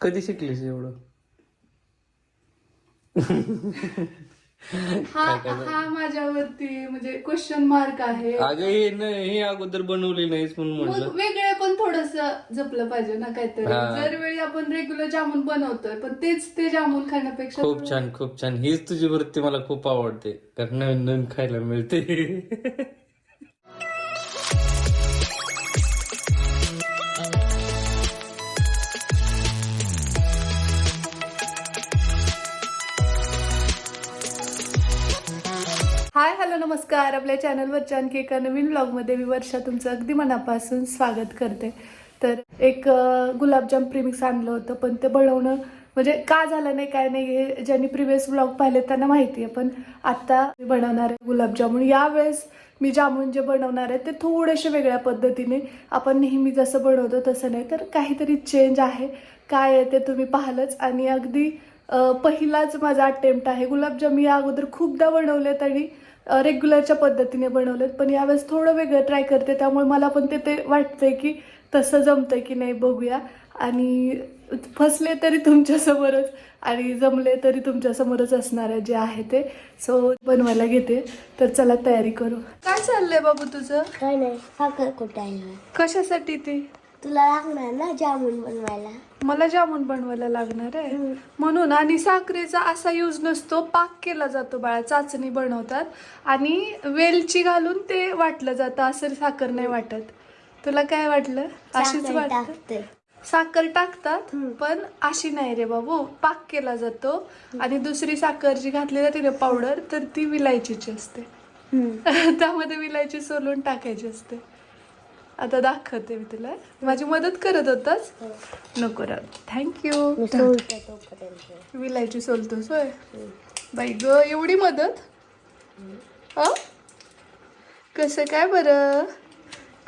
कधी शिकलीस एवढं? हा हा माझ्यावरती म्हणजे क्वेश्चन मार्क आहे. अगं हे नाही हे अगोदर बनवली नाहीस म्हणून मग म्हटलं वेगळे पण थोडस जपलं पाहिजे ना काहीतरी. हा. दरवेळी आपण रेग्युलर जामून बनवतोय पण तेच ते जामून खाण्यापेक्षा खूप छान खूप छान. हीच तुझी वृत्ती मला खूप आवडते. कारण नवीन नवीन खायला मिळते. हॅलो नमस्कार. आपल्या चॅनलवरच्या आणखी एका नवीन ब्लॉगमध्ये मी वर्षा तुमचं अगदी मनापासून स्वागत करते. तर एक गुलाबजाम प्रिमिक्स आणलं होतं पण ते बनवणं म्हणजे का झालं नाही काय नाही हे ज्यांनी प्रिव्हियस ब्लॉग पाहिले त्यांना माहिती आहे. पण आत्ता मी बनवणार आहे गुलाबजामुन यावेळेस मी जामून जे बनवणार आहे ते थोडेसे वेगळ्या पद्धतीने आपण नेहमी जसं बनवतो तसं नाही तर काहीतरी चेंज आहे. काय आहे ते तुम्ही पाहालच. आणि अगदी पहिलाच माझा अटेम्प्ट आहे. गुलाबजाम मी या अगोदर खूपदा बनवलेत आणि रेग्युलरच्या पद्धतीने बनवलेत. पण यावेळेस थोडं वेगळं ट्राय करते. त्यामुळे मला पण ते ते वाटतंय की तसं जमतंय की नाही बघूया. आणि फसले तरी तुमच्यासमोरच आणि जमले तरी तुमच्यासमोरच असणार आहे जे आहे ते. सो बनवायला घेते. तर चला तयारी करू. काय चाललंय बाबू तुझं? काय नाही साखर कुटायला. कशासाठी ते? तुला लागणार ना जामून बनवायला? मला जामून बनवायला लागणार आहे. म्हणून आणि साखरेचा असा यूज नसतो पाक केला जातो बाळा चाचणी बनवतात. आणि वेलची घालून ते वाटलं जातं असं साखर नाही वाटत. तुला काय वाटलं? अशीच वाटत? साखर टाकतात. पण अशी नाही रे बाबू. पाक केला जातो आणि दुसरी साखर जी घातली जाते ना पावडर तर ती विलायचीची असते. त्यामध्ये विलायची सोलून टाकायची असते. आता दाखवते मी तुला. माझी मदत करत होताच नको राव थँक्यू सोलतो विलायची सोलतोस होय. बाई ग एवढी मदत? अ कसं काय बरं?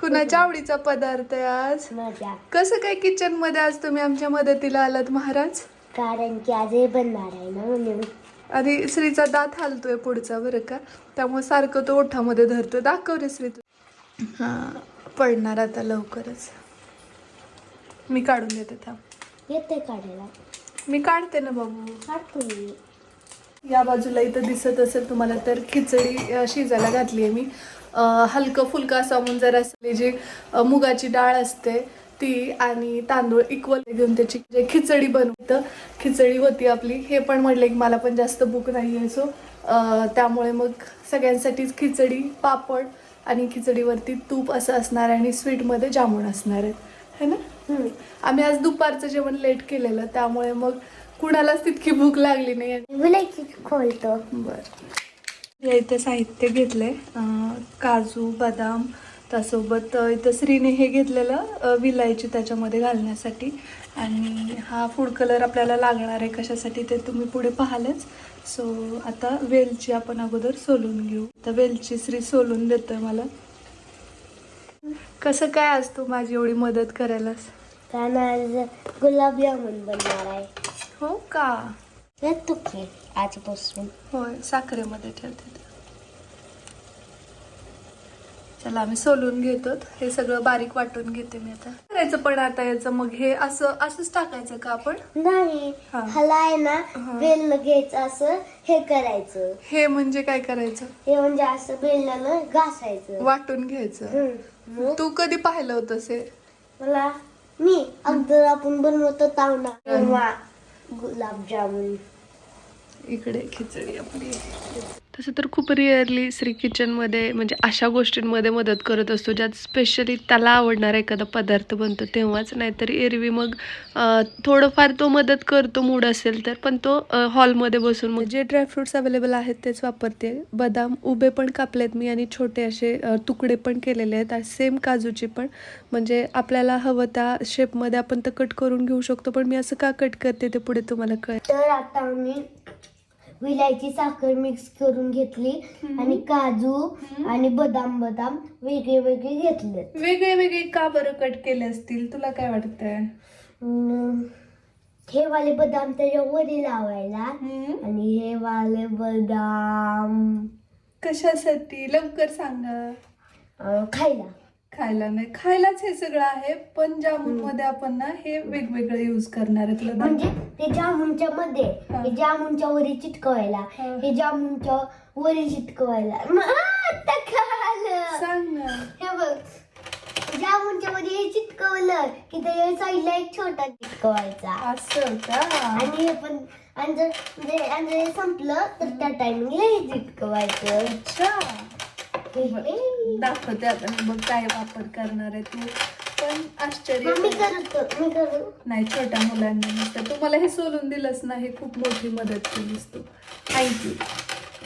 कुणाच्या आवडीचा पदार्थ आहे आज? कसं काय किचनमध्ये आज तुम्ही आमच्या मदतीला आलात महाराज? कारण की आज हे बनणार आहे ना म्हणून आणि श्रीचा दात हालतोय पुढचा बरं का? त्यामुळे सारखं तो ओठामध्ये धरतो दाखव रे श्री तू. हा. पडणार आता लवकरच. मी काढून देते थांब. येते काढायला. मी काढते ना बाबू. काढतो मी. या बाजूला इथं दिसत असेल तुम्हाला तर खिचडी अ, शिजायला घातली आहे मी. अ, हलकं फुलकं असं म्हणून जरा असले जी अ, मुगाची डाळ असते ती आणि तांदूळ इक्वल घेऊन त्याची जे खिचडी बनवतं खिचडी होती आपली. हे पण म्हटलं की मला पण जास्त भूक नाही आहे सो त्यामुळे मग सगळ्यांसाठीच खिचडी पापड आणि खिचडीवरती तूप असं असणार आहे आणि स्वीटमध्ये जामून असणार आहे. है ना. आम्ही आज दुपारचं जेवण लेट केलेलं त्यामुळे मग कुणालाच तितकी भूक लागली नाही. खोलतो. बर. या इथं साहित्य घेतलंय काजू बदाम त्यासोबत इथं श्रीने हे घेतलेलं विलायची त्याच्यामध्ये घालण्यासाठी. आणि हा फूड कलर आपल्याला लागणार आहे कशासाठी ते तुम्ही पुढे पाहालच. सो आता वेलची आपण अगोदर सोलून घेऊ. तर वेलची श्री सोलून देतोय मला. कसं काय आज तू माझी एवढी मदत करायलास? कारण आज गुलाबजामुन बनणार आहे. हो का? येतो की आजपासून. होय साखरेमध्ये ठेवते. चला आम्ही सोलून घेतो. हे सगळं बारीक वाटून घेते मी आता. करायचं पण आता याचं. मग हे असं असंच टाकायचं का आपण? नाही. हा. ह्याला आहे ना. बेल घ्यायचं असं हे करायचं. हे म्हणजे काय करायचं? हे म्हणजे असं बेलनं घासायचं. वाटून घ्यायचं. हम्म. मग? तू कधी पाहिलं होतंस हे? मला? मी? अगोदर आपण बनवतो तावडा गुलाबजामुन. इकडे खिचडी आपली. तसं तर खूप रिअरली श्री किचनमध्ये म्हणजे अशा गोष्टींमध्ये मदत करत असतो ज्यात स्पेशली त्याला आवडणारा एखादा पदार्थ बनतो तेव्हाच नाहीतर एरवी मग थोडंफार तो मदत करतो मूड असेल तर पण तो हॉलमध्ये बसून मग जे ड्रायफ्रुट्स अवेलेबल आहेत तेच वापरते. बदाम उभे पण कापलेत मी आणि छोटे असे तुकडे पण केलेले आहेत सेम काजूचे पण. म्हणजे आपल्याला हवं त्या शेपमध्ये आपण तर कट करून घेऊ शकतो पण मी असं का कट करते ते पुढे तुम्हाला कळेल. तर आता मी विलायची साखर मिक्स करून घेतली आणि काजू आणि बदाम बदाम वेगळे वेगळे घेतले वेगळे वेगळे का बरं कट केले असतील? तुला काय वाटतंय? अं, हे वाले बदाम त्याच्या वरी लावायला. आणि हे वाले बदाम. कशासाठी? लवकर सांगा अं, खायला. खायला नाही खायलाच हे सगळं आहे पण जामून मध्ये आपण ना हे वेगवेगळं युज करणार आहे तुला म्हणजे. ते जामुनच्या मध्ये हा. हे जामुनच्या वरी चिटकवायला हा. हे जामुनच्या वरी चिटकवायला म- आ, आता कळालं. सांग ना हे बघ जामुनच्या मध्ये हे चिटकवलं की त्या साईडला एक छोटा चिटकवायचा असं का आणि हे पण आणि जर म्हणजे आणि जर हे संपलं तर त्या टायमिंगला हे चिटकवायचं अच्छा. दाखवते आता मी बघ काय वापर करणार आहे तू. पण आश्चर्य नाही छोट्या मुलांना नसतं तू मला हे सोलून दिलंस ना हे खूप मोठी मदत केलीस तू. थँक्यू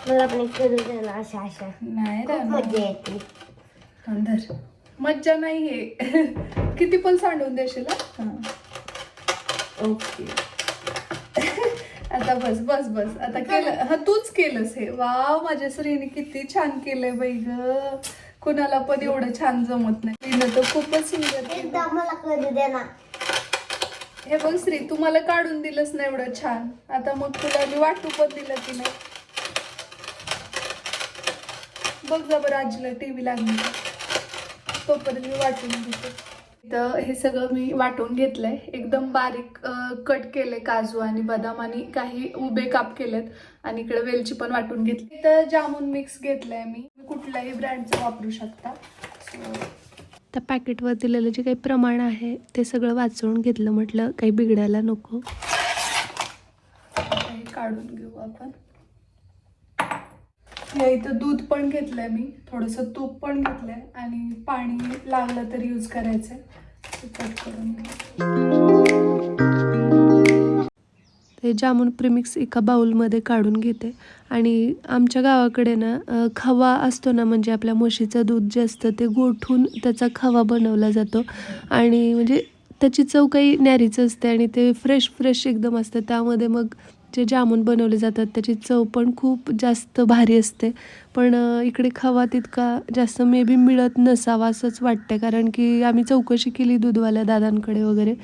मला पण करू अशा अशा. नाही मजा येते. मज्जा नाही हे किती पण सांडून देशील ओके. आता बस बस बस. आता केलं. हा तूच केलंस हे. वाव माझ्या श्रीने किती छान केलंय बाई ग. कुणाला पण एवढं छान जमत नाही. तिनं तर खूपच सुंदर केलं. मला हे बघ श्री तू मला काढून दिलंस ना एवढं छान. आता मग तुला मी वाटू पण दिलं की नाही. बघ जा बरं आजीला टीव्ही लागली. तोपर्यंत मी वाटून घेते. तर हे सगळं मी वाटून घेतलंय. एकदम बारीक कट केले काजू आणि बदाम आणि काही उभे काप केलेत आणि इकडे वेलची पण वाटून घेतली. तर जामून मिक्स घेतलंय मी. कुठल्याही ब्रँडचं वापरू शकता. त्या पॅकेटवर दिलेलं जे काही प्रमाण आहे ते सगळं वाचवून घेतलं म्हटलं काही बिघडायला नको. हे काढून घेऊ आपण. या इथं दूध पण घेतलंय मी थोडंसं तूप पण घेतलंय आणि पाणी लागलं तर यूज करायचंय. ते कट करून ते जामून प्रिमिक्स एका बाऊलमध्ये काढून घेते. आणि आमच्या गावाकडे ना खवा असतो ना म्हणजे आपल्या म्हशीचं दूध जे असतं ते गोठून त्याचा खवा बनवला जातो. आणि म्हणजे त्याची चव काही नॅरीच असते आणि ते फ्रेश फ्रेश एकदम असतं. त्यामध्ये मग जे जामून बनवले जातात त्याची चव पण खूप जास्त भारी असते. पण इकडे खवा तितका जास्त मे बी मिळत नसावा असंच वाटतं कारण की आम्ही चौकशी केली दूधवाल्या दादांकडे वगैरे.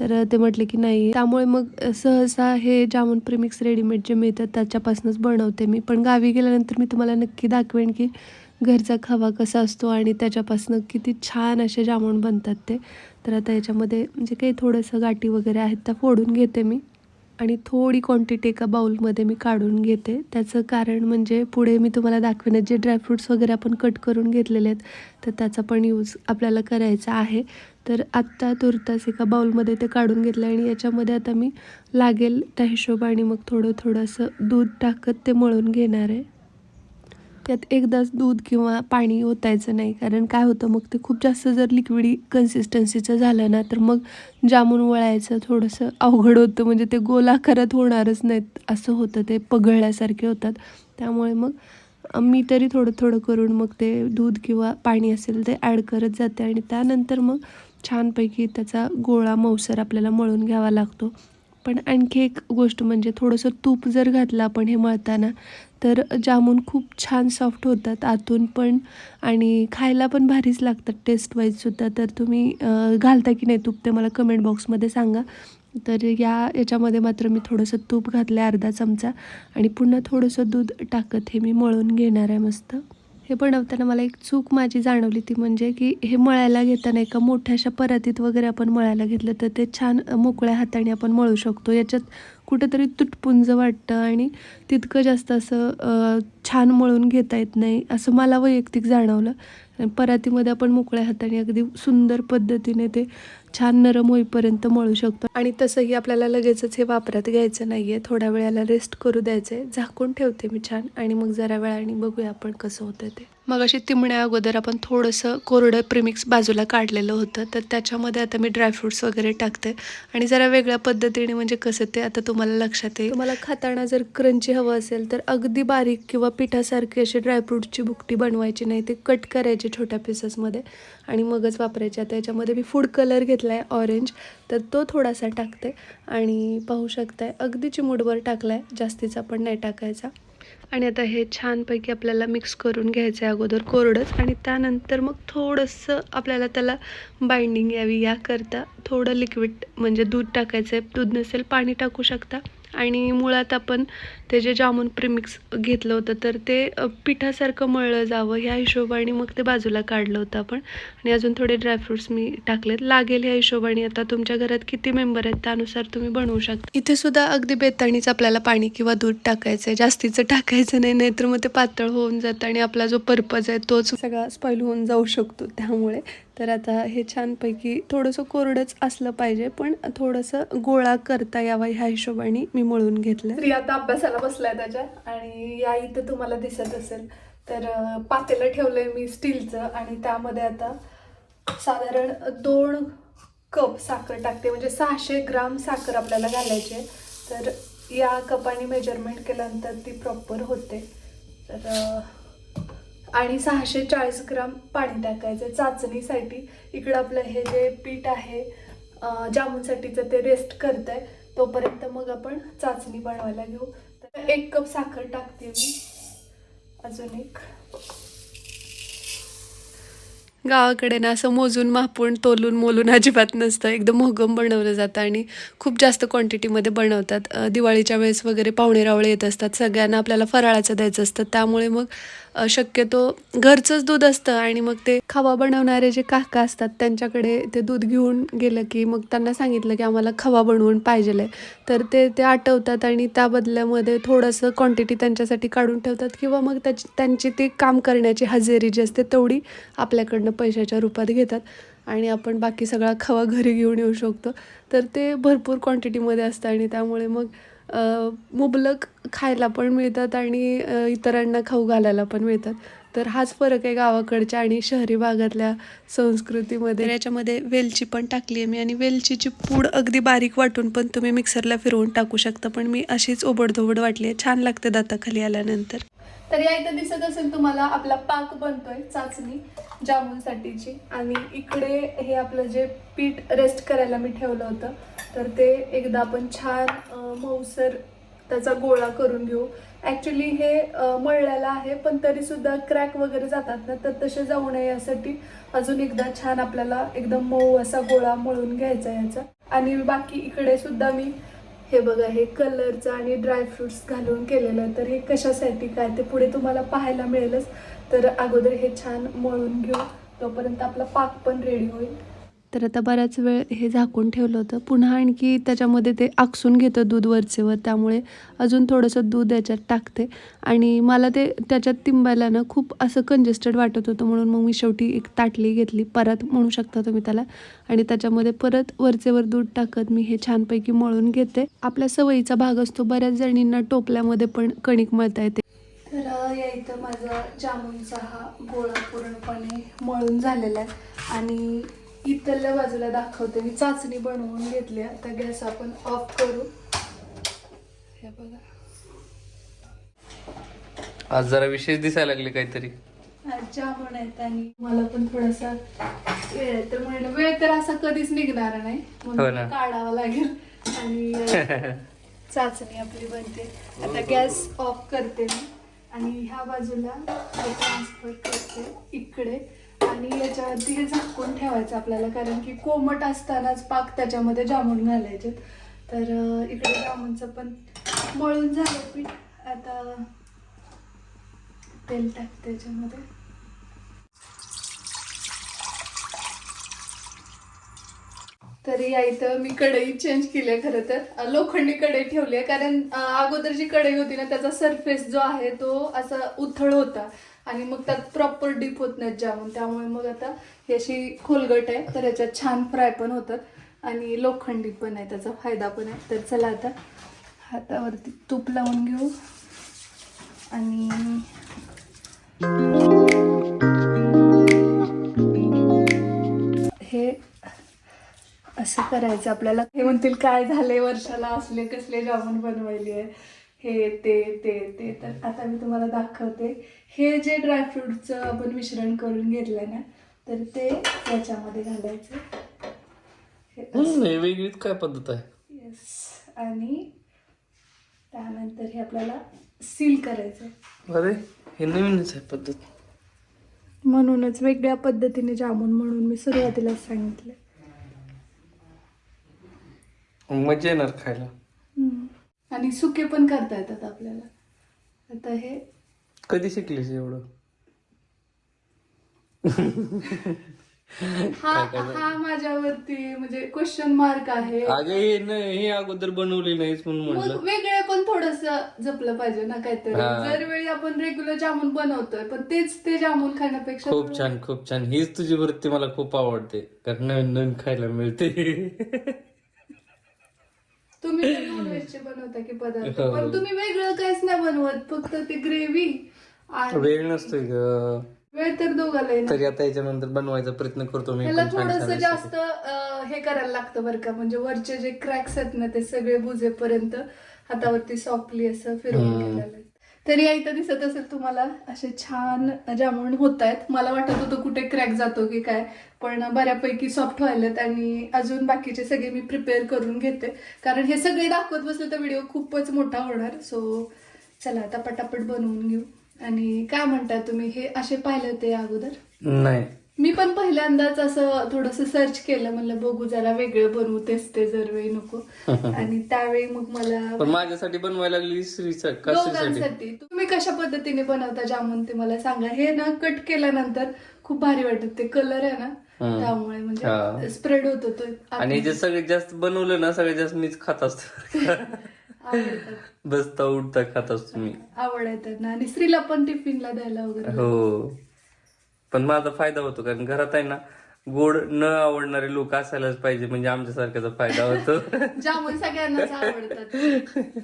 तर ते म्हटले की नाही. त्यामुळे मग सहसा हे जामून प्रेमिक्स रेडीमेड जे मिळतात त्याच्यापासूनच बनवते मी. पण गावी गेल्यानंतर मी तुम्हाला नक्की दाखवेन की घरचा खवा कसा असतो आणि त्याच्यापासून किती छान असे जामून बनतात ते. तर आता याच्यामध्ये म्हणजे काही थोडंसं गाठी वगैरे आहेत त्या फोडून घेते मी. आणि थोडी क्वांटिटी एका बाउलमध्ये मी काढून घेते. त्याचं कारण म्हणजे पुढे मी तुम्हाला दाखवेन जे ड्रायफ्रूट्स वगैरे आपण कट करून घेतलेले आहेत तर त्याचा पण यूज आपल्याला करायचा आहे. तर आत्ता तुर्तास एका बाउलमध्ये ते काढून घेतलं आणि याच्यामध्ये आता मी लागेल त्या हिशोबाने मग थोडं थोडंसं दूध टाकत ते मळून घेणार आहे. त्यात एकदाच दूध किंवा पाणी ओतायचं नाही. कारण काय होतं मग ते खूप जास्त जर लिक्विडी कन्सिस्टन्सीचं झालं ना तर मग जामून वळायचं थोडंसं अवघड होतं. म्हणजे ते गोल आकारात होणारच नाहीत असं होतं. ते पगळल्यासारखे होतात. त्यामुळे मग मी तरी थोडं थोडं करून मग ते दूध किंवा पाणी असेल ते ॲड करत जाते. आणि त्यानंतर मग छानपैकी त्याचा गोळा मौसर आपल्याला मळून घ्यावा लागतो. पण आणखी एक गोष्ट म्हणजे थोडंसं तूप जर घातलं आपण हे मळताना तर जामून खूप छान सॉफ्ट होतात आतून पण आणि खायला पण भारीच लागतात टेस्ट वाईजसुद्धा तर तुम्ही घालता की नाही तूप ते मला कमेंट बॉक्समध्ये सांगा. तर या याच्यामध्ये मात्र मी थोडंसं तूप घातलं आहे अर्धा चमचा. आणि पुन्हा थोडंसं दूध टाकत हे मी मळून घेणार आहे मस्त. हे बनवताना मला एक चूक माझी जाणवली ती म्हणजे की हे मळायला घेताना एका मोठ्याशा परातीत वगैरे आपण मळायला घेतलं तर ते छान मोकळ्या हाताने आपण मळू शकतो. याच्यात कुठंतरी तुटपुंज वाटतं आणि तितकं जास्त असं छान मळून घेता येत नाही असं मला वैयक्तिक जाणवलं. आणि परातीमध्ये आपण मोकळ्या हाताने अगदी सुंदर पद्धतीने ते छान नरम होईपर्यंत मळू शकतो. आणि तसंही आपल्याला लगेचच हे वापरात घ्यायचं नाही आहे थोड्या वेळाला रेस्ट करू द्यायचं आहे झाकून ठेवते मी छान. आणि मग जरा वेळाने बघूया आपण कसं होतं ते. मग अशी तिमण्या अगोदर आपण थोडंसं कोरडं प्रिमिक्स बाजूला काढलेलं होतं. तर त्याच्यामध्ये आता मी ड्रायफ्रुट्स वगैरे टाकते. आणि जरा वेगळ्या पद्धतीने म्हणजे कसं ते आता तुम्हाला लक्षात येईल. तुम्हाला खाताना जर क्रंची हवं असेल तर अगदी बारीक किंवा पिठासारखी अशी ड्रायफ्रूटची बुकटी बनवायची नाही. ते कट करायचे छोट्या पीसेसमध्ये आणि मगच वापरायची. आता याच्यामध्ये मी फूड कलर घेतला आहे ऑरेंज तर तो थोडासा टाकते. आणि पाहू शकताय अगदी चिमूटभर टाकला आहे जास्तीचा पण नाही टाकायचा. आणि आता हे छानपैकी आपल्याला मिक्स करून घ्यायचं आहे अगोदर कोरडंच आणि त्यानंतर मग थोडंसं आपल्याला त्याला बाइंडिंग यावी याकरता थोडं लिक्विड म्हणजे दूध टाकायचं आहे दूध नसेल पाणी टाकू शकता. आणि मुळात आपण ते जे जामून प्रिमिक्स घेतलं होतं तर ते पिठासारखं मळलं जावं ह्या हिशोबाने मग ते बाजूला काढलं होतं आपण. आणि अजून थोडे ड्रायफ्रुट्स मी टाकलेत. लागेल ह्या हिशोबाने आता तुमच्या घरात किती मेंबर आहेत त्यानुसार तुम्ही बनवू शकता. इथे सुद्धा अगदी बेताणीच आपल्याला पाणी किंवा दूध टाकायचं आहे जास्तीचं टाकायचं नाही नाहीतर मग ते पातळ होऊन जातं आणि आपला जो पर्पज आहे तोच सगळा स्पॉईल होऊन जाऊ शकतो त्यामुळे. तर आता हे छानपैकी थोडंसं कोरडंच असलं पाहिजे पण थोडंसं गोळा करता यावा ह्या हिशोबाने मी मळून घेतलं स्त्री आता अभ्यासाला बसलाय त्याच्या आणि या इथं तुम्हाला दिसत असेल. तर पातेलं ठेवलंय मी स्टीलचं आणि त्यामध्ये आता साधारण दोन कप साखर टाकते. म्हणजे सहाशे ग्राम साखर आपल्याला घालायची तर या कपाने मेजरमेंट केल्यानंतर ती प्रॉपर होते. तर आणि सहाशे चाळीस ग्राम पाणी टाकायचं चाचणीसाठी. इकडं आपलं हे जे पीठ आहे जामूनसाठीचं जामुनसाठीचं ते रेस्ट करतं आहे तोपर्यंत मग आपण चाचणी बनवायला घेऊ. तर एक कप साखर टाकते मी. अजून एक. गावाकडे ना असं मोजून मापून तोलून मोलून अजिबात नसतं. एकदम मोगम बनवलं जातं आणि खूप जास्त क्वांटिटीमध्ये बनवतात. दिवाळीच्या वेळेस वगैरे पाहुणे रावळे येत असतात. सगळ्यांना आपल्याला फराळाचं द्यायचं असतं. त्यामुळे मग शक्यतो घरचंच दूध असतं आणि मग ते खवा बनवणारे जे काका असतात त्यांच्याकडे ते दूध घेऊन गेलं की मग त्यांना सांगितलं की आम्हाला खवा बनवून पाहिजे आहे तर ते ते आठवतात आणि त्या बदल्यामध्ये थोडंसं क्वांटिटी त्यांच्यासाठी काढून ठेवतात किंवा मग त्याची त्यांची ती काम करण्याची हजेरी जी असते तेवढी आपल्याकडनं पैशाच्या रूपात घेतात आणि आपण बाकी सगळा खवा घरी घेऊन येऊ शकतो. तर ते भरपूर क्वांटिटीमध्ये असतं आणि त्यामुळे मग मुबलक खायला पण मिळतात आणि इतरांना खाऊ घालायला पण मिळतात. तर हाच फरक आहे गावाकडच्या आणि शहरी भागातल्या संस्कृतीमध्ये. याच्यामध्ये वेलची पण टाकली आहे मी आणि वेलचीची पूड अगदी बारीक वाटून पण तुम्ही मिक्सरला फिरवून टाकू शकता पण मी अशीच ओबडधोबड वाटली आहे. छान लागते दाताखाली आल्यानंतर. तर या इथं दिसत असेल तुम्हाला आपला पाक बनतोय चाचणी जामुनसाठीची. आणि इकडे हे आपलं जे पीठ रेस्ट करायला मी ठेवलं होतं तर ते एकदा आपण छान मऊसर त्याचा गोळा करून घेऊ. ॲक्च्युली हे मळलेलं आहे पण तरी सुद्धा क्रॅक वगैरे जातात ना तर तसे जाऊ नये यासाठी अजून एकदा छान आपल्याला एकदम मऊ असा गोळा मळून घ्यायचा याचा. आणि बाकी इकडे सुद्धा मी हे बघा हे कलरचं आणि ड्रायफ्रुट्स घालून केलेलं आहे. तर हे कशासाठी काय ते पुढे तुम्हाला पाहायला मिळेलच. तर अगोदर हे छान मळून घेऊ. तोपर्यंत आपला पाक पण रेडी होईल. तर आता बराच वेळ हे झाकून ठेवलं होतं. पुन्हा आणखी त्याच्यामध्ये ते आकसून घेतं दूध वरचेवर त्यामुळे अजून थोडंसं दूध याच्यात टाकते. आणि मला ते त्याच्यात तिंबायला ना खूप असं कंजेस्टेड वाटत होतं म्हणून मग मी शेवटी एक ताटली घेतली. परत म्हणू शकता तुम्ही त्याला. आणि त्याच्यामध्ये परत वरचेवर दूध टाकत मी हे छानपैकी मळून घेते. आपल्या सवयीचा भाग असतो. बऱ्याच जणींना टोपल्यामध्ये पण कणिक मळता येते. तर या इथं माझा जामुनचा हा गोळा पूर्णपणे मळून झालेला आहे. आणि इथल्या बाजूला दाखवते. मी चाचणी बनवून घेतली. आता गॅस आपण ऑफ करू. हे बघा. आज जरा विशेष दिसायला लागले काहीतरी. आज जामुन आहेत आणि मला पण थोडासा वेळ तर म्हणलं वेळ तर असा कधीच निघणार नाही. हो म्हणून ना. काढावा लागेल. आणि चाचणी आपली बनते. आता गॅस ऑफ करते मी. आणि ह्या बाजूला ट्रान्सफर करते. इकडे. आणि याच्यावरती हे झाकून ठेवायचं आपल्याला कारण की कोमट असतानाच पाक त्याच्यामध्ये जामून घालायचे. तर इकडे जामूनचं पण मळून झालं पीठ. आता तेल टाकते त्याच्यामध्ये. तर या इथं मी कढई चेंज केली आहे खरं तर. लोखंडी कढई ठेवली आहे कारण अगोदर जी कढई होती ना त्याचा सरफेस जो आहे तो असा उथळ होता. आणि मग त्यात प्रॉपर डीप होत नाहीत जामून. त्यामुळे मग आता ही अशी खोलगट आहे तर याच्यात छान फ्राय पण होतात आणि लोखंडी पण आहे त्याचा फायदा पण आहे. तर चला आता हातावरती तूप लावून घेऊ. आणि हे असं करायचं आपल्याला. हे म्हणतील काय झाले वर्षाला असले कसले जामून बनवायली? आहे हे ते ते ते. तर आता मी तुम्हाला दाखवते. हे जे ड्रायफ्रूटचं आपण मिश्रण करून घेतलंय ना तर ते याच्यामध्ये घालायचं. हे वेगळीच काय पद्धत आहे? येस आणि त्यानंतर हे आपल्याला सील करायचं अरे हे नवीनच आहे पद्धत. म्हणूनच वेगळ्या पद्धतीने जामून म्हणून मी सुरुवातीला सांगितलं मजा येणार खायला. आणि सुके पण करता येतात आपल्याला. आता हे कधी शिकलीस एवढं? हा हा माझ्यावरती म्हणजे क्वेश्चन मार्क आहे. अगं हे नाही हे अगोदर बनवली नाहीस म्हणून मग वेगळे पण थोडस जपलं पाहिजे ना काहीतरी. हा. दरवेळी आपण रेग्युलर जामून बनवतोय पण तेच ते जामून खाण्यापेक्षा खूप छान खूप छान. हीच तुझी वृत्ती मला खूप आवडते. कारण नवीन नवीन खायला मिळते. तुम्ही नॉनव्हेजचे बनवता की पदार्थ हो. पण तुम्ही वेगळं काहीच नाही बनवत फक्त ते ग्रेव्ही वेळ नसतोय ग वेळ तर दोघाला. तरी आता याच्यानंतर बनवायचा प्रयत्न करतो मी त्याला पण थोडस जास्त अं, हे करायला लागतं बरं का म्हणजे वरचे जे क्रॅक्स आहेत ना ते सगळे बुजेपर्यंत हातावरती सॉफ्टली असं फिरवून हम्म. केलेलं तरी या इथं दिसत असेल तुम्हाला असे छान जामून होत आहेत मला वाटत होतं कुठे क्रॅक जातो की काय पण बऱ्यापैकी सॉफ्ट व्हायलेत आणि अजून बाकीचे सगळे मी प्रिपेअर करून घेते. कारण हे सगळे दाखवत बसले तर व्हिडिओ खूपच मोठा होणार. सो चला आता पटापट बनवून घेऊ. आणि काय म्हणताय तुम्ही हे असे पाहिले होते अगोदर? नाही. मी पण पहिल्यांदाच असं थोडस सर्च केलं म्हणलं बघू जरा वेगळं बनवू तेच ते जरवेळी नको. आणि त्यावेळी मग मला पण माझ्यासाठी बनवायला लागली श्रीचा का श्रीसाठी दोघांसाठी. तुम्ही कशा पद्धतीने बनवता जामून ते मला सांगा. हे ना कट केल्यानंतर खूप भारी वाटत. ते कलर आहे ना. त्यामुळे म्हणजे. स्प्रेड होत होतो. आणि जे सगळ्यात जास्त बनवलं ना सगळ्यात जास्त मीच खात असतो. आवडतात बसता उठता खात असतो मी. आवड आहे त्यांना आणि स्त्रीला पण टिफिनला द्यायला वगैरे हो. पण माझा फायदा होतो कारण घरात आहे ना गोड न आवडणारे लोक असायलाच पाहिजे म्हणजे आमच्या सारख्याचा फायदा होतो. जामून सगळ्यांनाच आवडतात.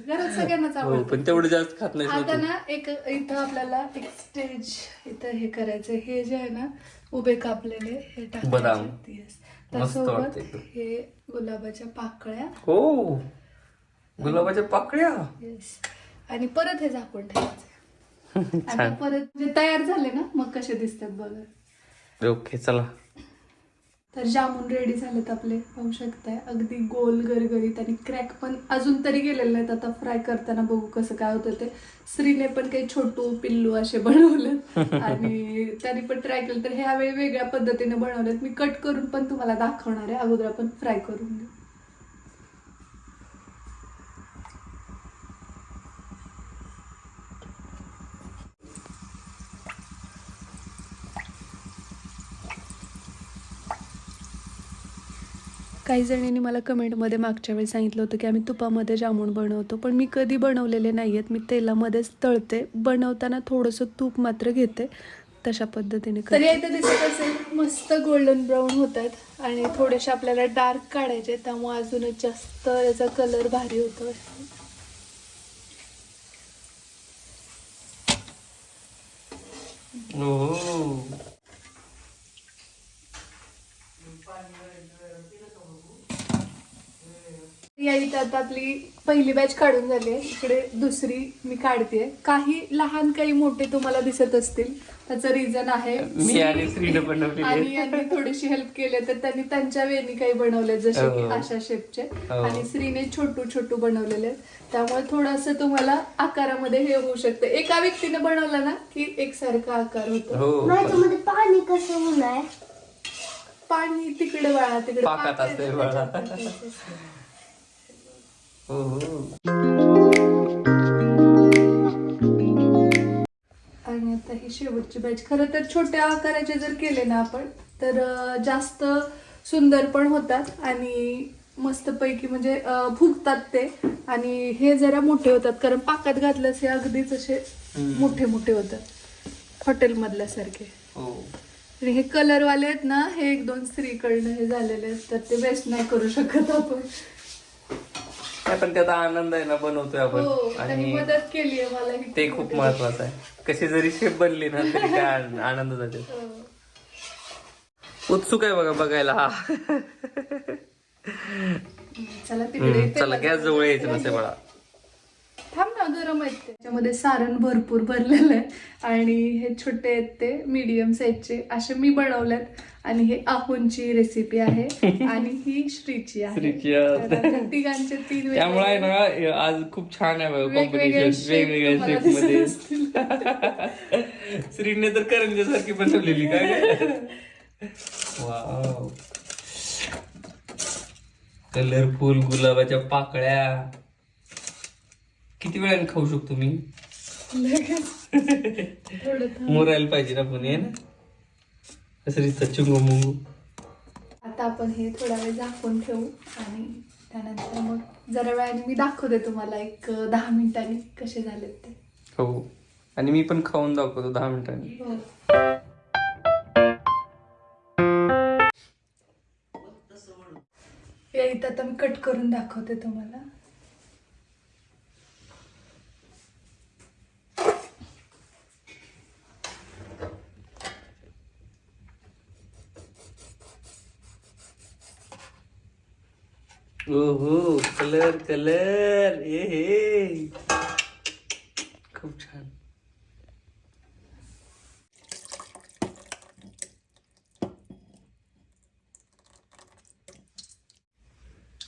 घरात सगळ्यांनाच हो आवडतात. पण तेवढं जास्त खात नाही आता ना एक इथं आपल्याला एक स्टेज इथं हे करायचं हे जे आहे ना उभे कापलेले हे बदाम. टाकायचे Yes. मस्त त्यासोबत वाटतं एकदम. हे गुलाबाच्या पाकळ्या. हो गुलाबाच्या पाकळ्या? येस आणि परत हे झाकून ठेवायचं. आता परत जे तयार झाले ना मग कसे दिसतात बघा. ओके चला. तर जामून रेडी झालेत आपले पाहू शकताय. अगदी गोल गरगरीत आणि क्रॅक पण अजून तरी गेलेले नाहीत. आता फ्राय करताना बघू कसं काय होतं ते. श्रीने पण काही छोटू पिल्लू असे बनवले आणि त्यांनी पण ट्राय केलं. तर ह्यावेळी वेगळ्या पद्धतीने बनवलेत. मी कट करून पण तुम्हाला दाखवणार आहे. अगोदर आपण फ्राय करून घेऊ. काही जणींनी मला कमेंटमध्ये मागच्या वेळी सांगितलं होतं की आम्ही तुपामध्ये जामून बनवतो पण मी कधी बनवलेले नाही आहेत मी तेलामध्येच तळते. बनवताना थोडंसं तूप मात्र घेते. तशा पद्धतीने तरी. इथे दिसत असेल मस्त गोल्डन ब्राऊन होत आहेत आणि थोडेसे आपल्याला डार्क काढायचे त्यामुळे अजूनच जास्त याचा कलर भारी होतो या इथं आता आपली पहिली बॅच काढून झाली आहे. इकडे दुसरी मी काढते. काही लहान काही मोठे तुम्हाला दिसत असतील. त्याचं रिझन आहे. मी आणि श्रीने बनवलेली आणि यांनी थोडीशी हेल्प केले तर त्यांनी त्यांच्या वेळी काही बनवले जसे की हो. आशा शेपचे हो. आणि श्रीने छोटू छोटू बनवलेले आहेत. त्यामुळे थोडस तुम्हाला आकारामध्ये हे होऊ शकतं. एका व्यक्तीने बनवलं ना की एकसारखा आकार होतो. हो. माझ्यामध्ये पाणी कसं होणार? पाणी तिकडे वाळा तिकडे पाकात पाकात असते वाळा. टाकायचं. आणि आता ही शेवटची बॅच खरं तर छोट्या आकाराचे जर केले ना आपण तर जास्त सुंदर पण होतात आणि मस्तपैकी म्हणजे अं, फुगतात ते. आणि हे जरा मोठे होतात कारण पाकात घातल्यास हे अगदीच असे मोठे मोठे होतात. हॉटेलमधल्यासारखे हो. आणि हे कलरवाले आहेत ना हे एक दोन स्त्रीकडनं हे झालेले आहेत तर ते वेस्ट नाही करू शकत आपण. नाही, पण त्याचा आनंद आहे ना बनवतोय हो आपण त्यांनी आणि मदत केली आहे मला. ही ते खूप महत्वाचं आहे. कशी जरी शेप बनली ना तरी काय आन- आनंद जाते. हो. उत्सुक आहे बघा बघायला हा. चला तिकडे हम्म, चला गॅस जवळ यायचं नसे बाळा. थांब ना गरम आहेत. त्याच्यामध्ये सारण भरपूर भरलेलं आहे आणि हे छोटे आहेत ते मीडियम साईजचे असे मी बनवलेत आणि हे आहोंची रेसिपी आहे आणि ही श्रीची आहे. तर तिघांचे तीन त्यामुळे आहे ना आज खूप छान आहे वेगवेगळ्या मध्ये. श्रीने तर करंजासारखी बनवलेली काय वाव कलरफुल गुलाबाच्या पाकळ्या. किती वेळाने खाऊ शकतो मी. मोरायला पाहिजे ना पण हे ना? असं चुंगू मुंगू आता आपण हे थोडा वेळ झाकून ठेवू आणि त्यानंतर मग जरा वेळाने मी दाखवते तुम्हाला एक दहा मिनिटांनी कसे झालेत ते. हो. आणि मी पण खाऊन दाखवतो दहा मिनिटांनी. हो. या इथं आता मी कट करून दाखवते तुम्हाला. ओहो कलर कलर ए हे. खूप छान.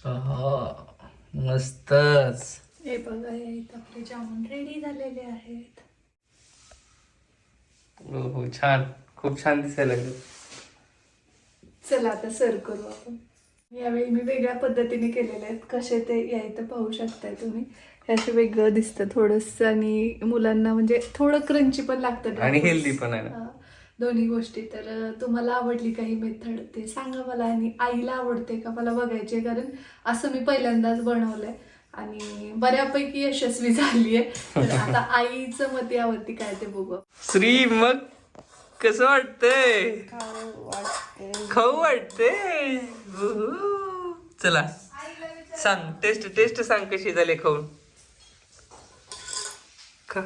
आहा, मस्तच. हे बघा इथं आपले जामून रेडी झालेले आहेत. हो छान. खूप छान दिसायला लागले. चला आता सर्व करू आपण. यावेळी मी वेगळ्या पद्धतीने केलेले आहेत. कसे ते या इथं पाहू शकताय तुम्ही. हे असं वेगळं दिसतं थोडंसं आणि मुलांना म्हणजे थोडं क्रंची पण लागतं आणि healthy पण आहे ना. दोन्ही गोष्टी. तर तुम्हाला आवडली काही मेथड ते सांगा मला आणि आईला आवडते का मला बघायचे कारण असं मी पहिल्यांदाच बनवलंय आणि बऱ्यापैकी यशस्वी झाली आहे तर आता आईचं मत यावरती काय ते बघू. श्री मग कसं वाटतंय? खाऊ वाटतंय. चला सांग. टेस्ट टेस्ट सांग कशी झाली खाऊन. खा.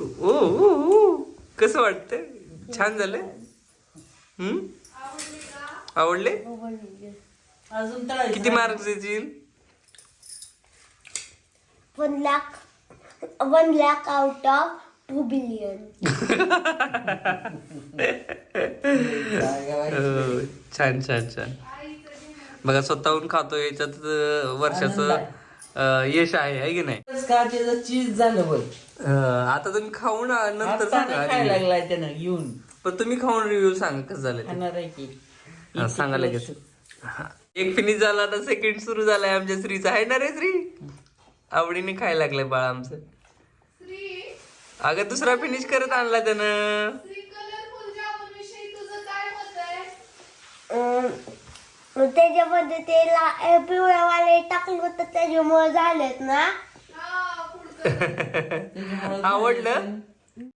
ओ. कसं वाटतंय? छान झालंय? हम्म? आवडले अजून किती मार्क्स देतील? One lakh one lakh out of two billion हो, छान छान छन. बघा स्वतःहून खातो याच्यात अं, वर्षाचं अं, यश आहे है की नाही? का त्याचं चीज झालं बघ. अं, आता तुम्ही खाऊन आ- नंतर आता सांगा review. लागलाय त्यानं येऊन. पण तुम्ही खाऊन रिव्ह्यू सांगा कसं झालं ते. खाणार आहे की. हा, सांगा लगेच. हा. एक फिनिश झाला आता सेकंड सुरू झालाय आमच्या श्रीचा. आहे ना रे श्री? आवडीने खायला लागलाय बाळ आमचं. अगं दुसरा फिनिश करत आणला त्यानं. त्याच्यामध्ये ते ला- पिवळ्यावाले टाकलं होतं त्याच्यामुळे झालेत ना? आवडलं?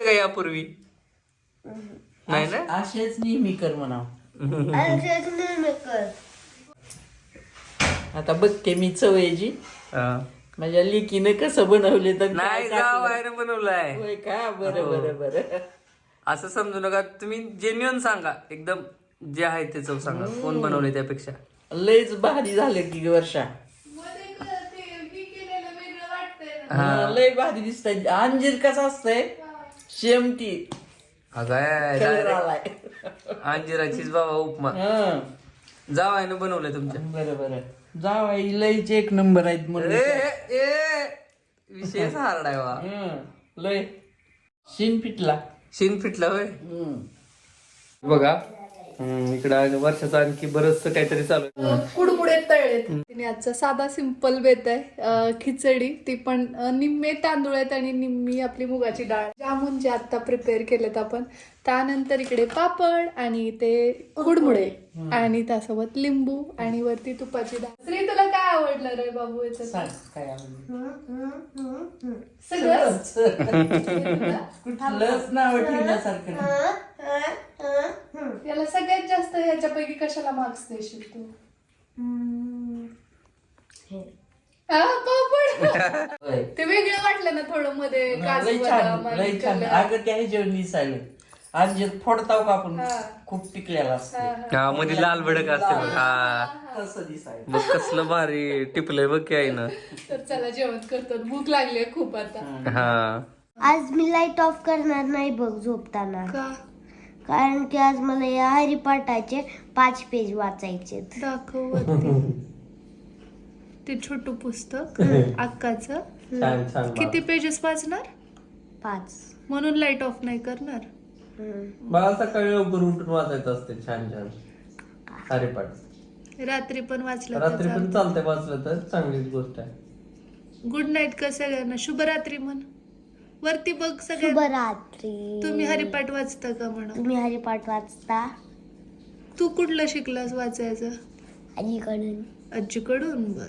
का यापूर्वी? नाही ना? असेच नेहमी कर नेहमी कर. आता बघते मी चवयची. माझ्या लिकीनं कसं बनवले तर नाही टाकलं? बाहेर बनवलाय. होय का? बरं बरं बरं. असं समजू नका. तुम्ही जेन्युअन सांगा. एकदम जे आहे ते चव सांगा. कोण बनवले त्यापेक्षा? लयच भारी झालं की वर्षा. हा, लय भारी दिसत अंजीर कसं असतंय? शेमटी अगाय कलर आलाय. अंजिराचीच बाबा उपमा. हं. जाव आहे ना बनवलंय तुमच्या. बरं बरं. जावाई लयच एक नंबर आहेत ए, म्हणून ए, ए, विषय हार्ड आहे वा हं, लय. शिन पिटला शिन फिटला होय. हं. बघा इकडं वर्षाचं आणखी बरच काहीतरी चालू आहे. कुडमुडे तळलेत. तिने आजचा साधा सिंपल बेत आहे. खिचडी ती पण निम्मे तांदूळ आहेत आणि निम्मी आपली मुगाची डाळ. जामून जे आता प्रिपेअर केलेत आपण त्यानंतर इकडे पापड आणि ते कुडमुडे आणि त्यासोबत लिंबू आणि वरती तुपाची डाळ. श्री तुला काय आवडलं रे बाबू आवडलं? सगळं. याला सगळ्यात जास्त याच्यापैकी कशाला मार्क्स देशील तू? हा, पापड. ते वेगळं वाटलं ना थोडं मध्ये काजू लय बदाम आणि लय छान कलर. अगं त्या ह्याच्यावर दिसायला आज जे फोडताव का आपण हा. खूप टिकलेला असते. हा मध्ये लाल भडक असते बघ. हा. तसं दिसायला. बघ कसलं भारी टिपलंय बघ की आहे ना तर चला जेवण करतो. भूक लागली खूप आता. हा. आज मी लाइट ऑफ करणार नाही बघ झोपताना. का? कारण की आज मला या हरिपाठाचे पाच पेज वाचायचे ते छोटू पुस्तक अक्काचं. छान छान किती पेजेस वाचणार? पाच. म्हणून लाइट ऑफ नाही करणार. मला सकाळी लवकर उठून वाचायचं असते छान छान. साडेपाठ रात्री पण वाचलं रात्री पण चालतंय वाचलं तर चांगलीच गोष्ट आहे. गुड नाईट का सगळ्यांना? शुभरात्री म्हण. वरती बघ सगळ्यांना शुभरात्री. तुम्ही हरिपाठ वाचता का म्हणून? तुम्ही हरिपाठ वाचता? तू कुठलं शिकलास वाचायचं? अलीकडून. आजीकडून? बर.